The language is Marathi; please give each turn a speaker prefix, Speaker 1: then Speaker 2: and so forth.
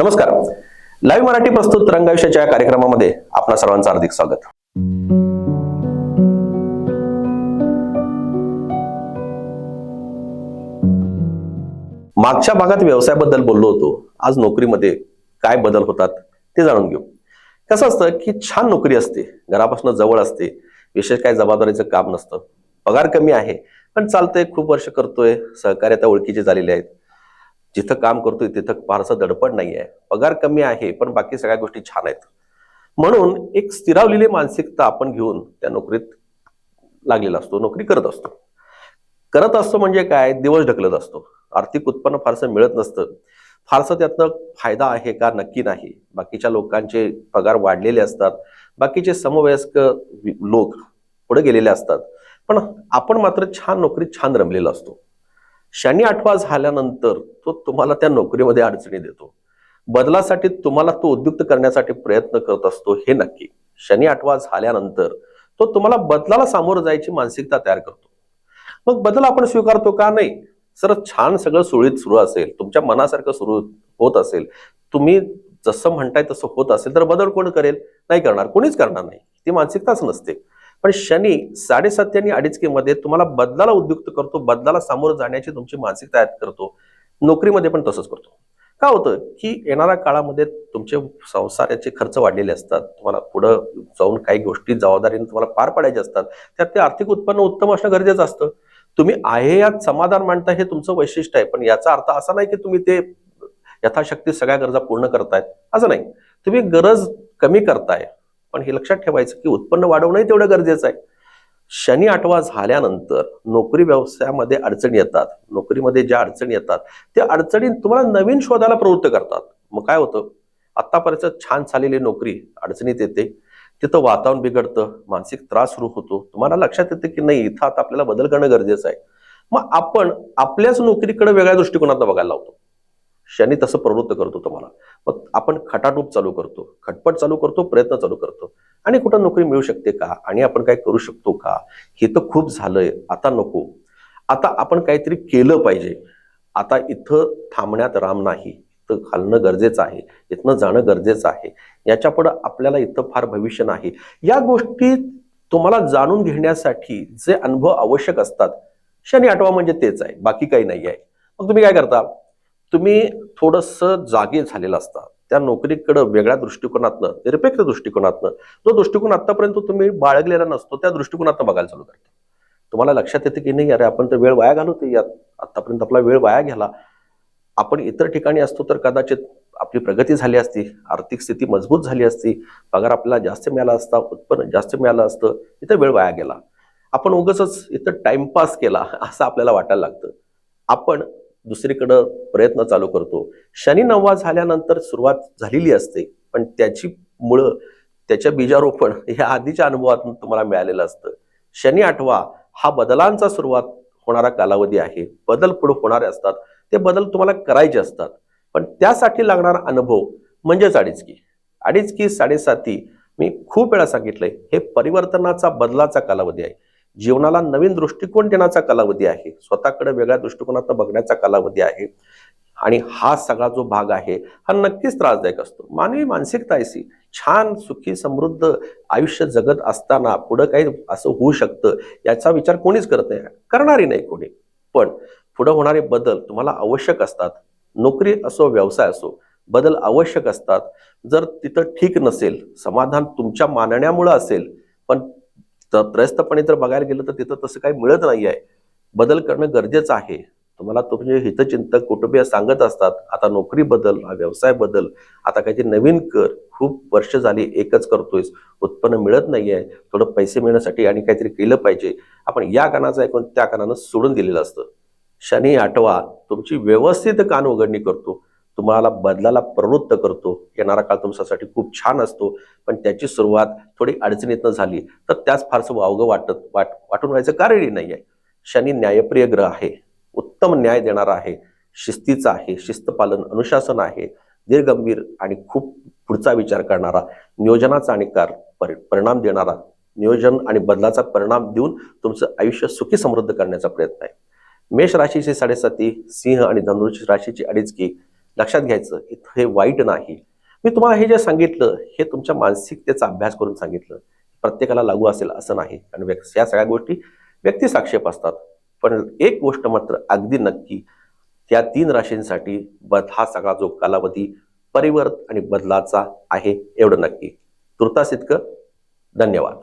Speaker 1: नमस्कार. लाईव्ह मराठी प्रस्तुत रंगाविषयाच्या या कार्यक्रमामध्ये आपणा सर्वांचं हार्दिक स्वागत. मागच्या भागात व्यवसायाबद्दल बोललो होतो. आज नोकरीमध्ये काय बदल होतात ते जाणून घेऊ. कसं असतं की छान नोकरी असते घरापासून जवळ असते विशेष काय जबाबदारीचं काम नसतं. पगार कमी आहे पण चालतंय खूप वर्ष करतोय सहकार्य त्या ओळखीचे झालेले आहेत. जिथं काम करतोय तिथं फारसं दडपण नाही आहे पगार कमी आहे पण बाकी सगळ्या गोष्टी छान आहेत. म्हणून एक स्थिरावलेली मानसिकता आपण घेऊन त्या नोकरीत लागलेला असतो नोकरी करत असतो. करत असतो म्हणजे काय? दिवस ढकलत असतो. आर्थिक उत्पन्न फारसं मिळत नसतं. फारसं त्यातनं फायदा आहे का? नक्की नाही. बाकीच्या लोकांचे पगार वाढलेले असतात. बाकीचे समवयस्क लोक पुढे गेलेले असतात. पण आपण मात्र छान नोकरीत छान रमलेला असतो. शनी आठवा झाल्यानंतर तो तुम्हाला त्या नोकरीमध्ये अडचणी देतो. बदलासाठी तुम्हाला तो उद्युक्त करण्यासाठी प्रयत्न करत असतो हे नक्की. शनी आठवा झाल्यानंतर तो तुम्हाला बदलाला सामोरं जायची मानसिकता तयार करतो. मग बदल आपण स्वीकारतो का? नाही. सर छान सगळं सुरळीत सुरू असेल तुमच्या मनासारखं सुरू होत असेल तुम्ही जसं म्हणताय तसं होत असेल तर बदल कोण करेल? नाही करणार. कोणीच करणार नाही. ती मानसिकताच नसते. पण शनी साडेसाती आणि अडीचकीमध्ये तुम्हाला बदलाला उद्युक्त करतो बदलाला सामोरं जाण्याची तुमची मानसिक तयार करतो नोकरीमध्ये पण तसंच करतो. का होतं की येणाऱ्या काळामध्ये तुमचे संसाराचे खर्च वाढलेले असतात तुम्हाला पुढं जाऊन काही गोष्टी जबाबदारीने तुम्हाला पार पाडायच्या असतात त्यात ते आर्थिक उत्पन्न उत्तम असणं गरजेचं असतं. तुम्ही आहे यात समाधान मांडता हे तुमचं वैशिष्ट्य आहे पण याचा अर्थ असा नाही की तुम्ही ते यथाशक्ती सगळ्या गरजा पूर्ण करतायत असं नाही. तुम्ही गरज कमी करताय पण हे लक्षात ठेवायचं की उत्पन्न वाढवणंही तेवढं गरजेचं आहे. शनी आठवा झाल्यानंतर नोकरी व्यवसायामध्ये अडचणी येतात. नोकरीमध्ये ज्या अडचणी येतात त्या अडचणी तुम्हाला नवीन शोधायला प्रवृत्त करतात. मग काय होतं? आतापर्यंत छान झालेली नोकरी अडचणीत येते. तिथं वातावरण बिघडतं मानसिक त्रास सुरू होतो. तुम्हाला लक्षात येते की नाही इथं आता आपल्याला बदल करणं गरजेचं आहे. मग आपण आपल्याच नोकरीकडे वेगळ्या दृष्टिकोनातून बघायला लावतो. शनी तसं प्रवृत्त करतो तुम्हाला. मग आपण खटाटूप चालू करतो. खटपट चालू करतो प्रयत्न चालू करतो. आणि कुठं नोकरी मिळू शकते का? आणि आपण काय करू शकतो का? हे तर खूप झालंय. आता नको. आता आपण काहीतरी केलं पाहिजे. आता इथं थांबण्यात राम नाही. इथं घालणं गरजेचं आहे. इथनं जाणं गरजेचं आहे. याच्या पुढं आपल्याला इथं फार भविष्य नाही. या गोष्टी तुम्हाला जाणून घेण्यासाठी जे अनुभव आवश्यक असतात शनी आठवा म्हणजे तेच आहे. बाकी काही नाही आहे मग तुम्ही काय करता? तुम्ही थोडंसं जागे झालेलं असता. त्या नोकरीकडं वेगळ्या दृष्टिकोनातनं निरपेक्ष दृष्टिकोनातनं जो दृष्टिकोन आतापर्यंत तुम्ही बाळगलेला नसतो त्या दृष्टिकोनातनं बघायला चालू करता तुम्हाला लक्षात येते की नाही अरे आपण तर वेळ वाया घालवतो यात आतापर्यंत आपला वेळ वाया गेला. आपण इतर ठिकाणी असतो तर कदाचित आपली प्रगती झाली असती आर्थिक स्थिती मजबूत झाली असती पगार आपल्याला जास्त मिळाला असता उत्पन्न जास्त मिळालं असतं इथं वेळ वाया गेला. आपण उगच इथं टाइमपास केला असं आपल्याला वाटायला लागतं. आपण दुसरीकडं प्रयत्न चालू करतो. शनी नववा झाल्यानंतर सुरुवात झालेली असते. पण त्याची मुळं त्याच्या बीजारोपण ह्या आधीच्या अनुभवातून तुम्हाला मिळालेलं असतं. शनी आठवा हा बदलांचा सुरुवात होणारा कालावधी आहे. बदल पुढे होणारे असतात. ते बदल तुम्हाला करायचे असतात. पण त्यासाठी लागणारा अनुभव म्हणजेच अडीचकी. अडीचकी साडेसाती मी खूप वेळा सांगितलंय हे परिवर्तनाचा बदलाचा कालावधी आहे. जीवनाला नवीन दृष्टिकोन देण्याचा कालावधी आहे. स्वतःकडे वेगळ्या दृष्टिकोनातून बघण्याचा कालावधी आहे. आणि हा सगळा जो भाग आहे हा नक्कीच त्रासदायक असतो. मानवी मानसिकता अशी छान सुखी समृद्ध आयुष्य जगत असताना पुढं काही असं होऊ शकतं याचा विचार कोणीच करत नाही. करणारी नाही कोणी. पण पुढं होणारे बदल तुम्हाला आवश्यक असतात. नोकरी असो व्यवसाय असो बदल आवश्यक असतात. जर तिथं ठीक नसेल समाधान तुमच्या मानण्यामुळं असेल पण तर त्रयस्थपणे जर बघायला गेलं तर तिथं तसं काही मिळत नाही आहे. बदल करणं गरजेचं आहे. तुम्हाला तुमचे म्हणजे हितचिंतक कुटुंबीय सांगत असतात आता नोकरी बदल हा व्यवसाय बदल आता काहीतरी नवीन कर खूप वर्ष झाली एकच करतोयस उत्पन्न मिळत नाहीये थोडं पैसे मिळण्यासाठी आणि काहीतरी केलं पाहिजे. आपण या कानाचं ऐकून त्या कानानं सोडून दिलेलं असतं. शनी आठवा तुमची व्यवस्थित कान उघडणी करतो. तुम्हाला बदलाला प्रवृत्त करतो. येणारा काळ तुमच्यासाठी खूप छान असतो. पण त्याची सुरुवात थोडी अडचणीतनं झाली. तर त्याच फारसं वावगं वाटत वाट वाटून व्हायचं कारणही नाही आहे शनी न्यायप्रिय ग्रह आहे. उत्तम न्याय देणारा आहे. शिस्तीचा आहे. शिस्तपालन अनुशासन आहे. दीर्गंभीर आणि खूप पुढचा विचार करणारा नियोजनाचा आणि कार परि- परिणाम देणारा नियोजन आणि बदलाचा परिणाम देऊन तुमचं आयुष्य सुखी समृद्ध करण्याचा प्रयत्न आहे. मेष राशीची साडेसाती सिंह आणि धनुष राशीची अडीचकी लक्षात घ्यायचं इथं हे वाईट नाही. मी तुम्हाला हे जे सांगितलं हे तुमच्या मानसिकतेचा अभ्यास करून सांगितलं प्रत्येकाला लागू असेल असं नाही. आणि व्यक्ती या सगळ्या गोष्टी व्यक्तिसाक्षेप असतात. पण एक गोष्ट मात्र अगदी नक्की त्या तीन राशींसाठी बद हा सगळा जो कालावधी परिवर्त आणि बदलाचा आहे एवढं नक्की. तुर्तास इतकं. धन्यवाद.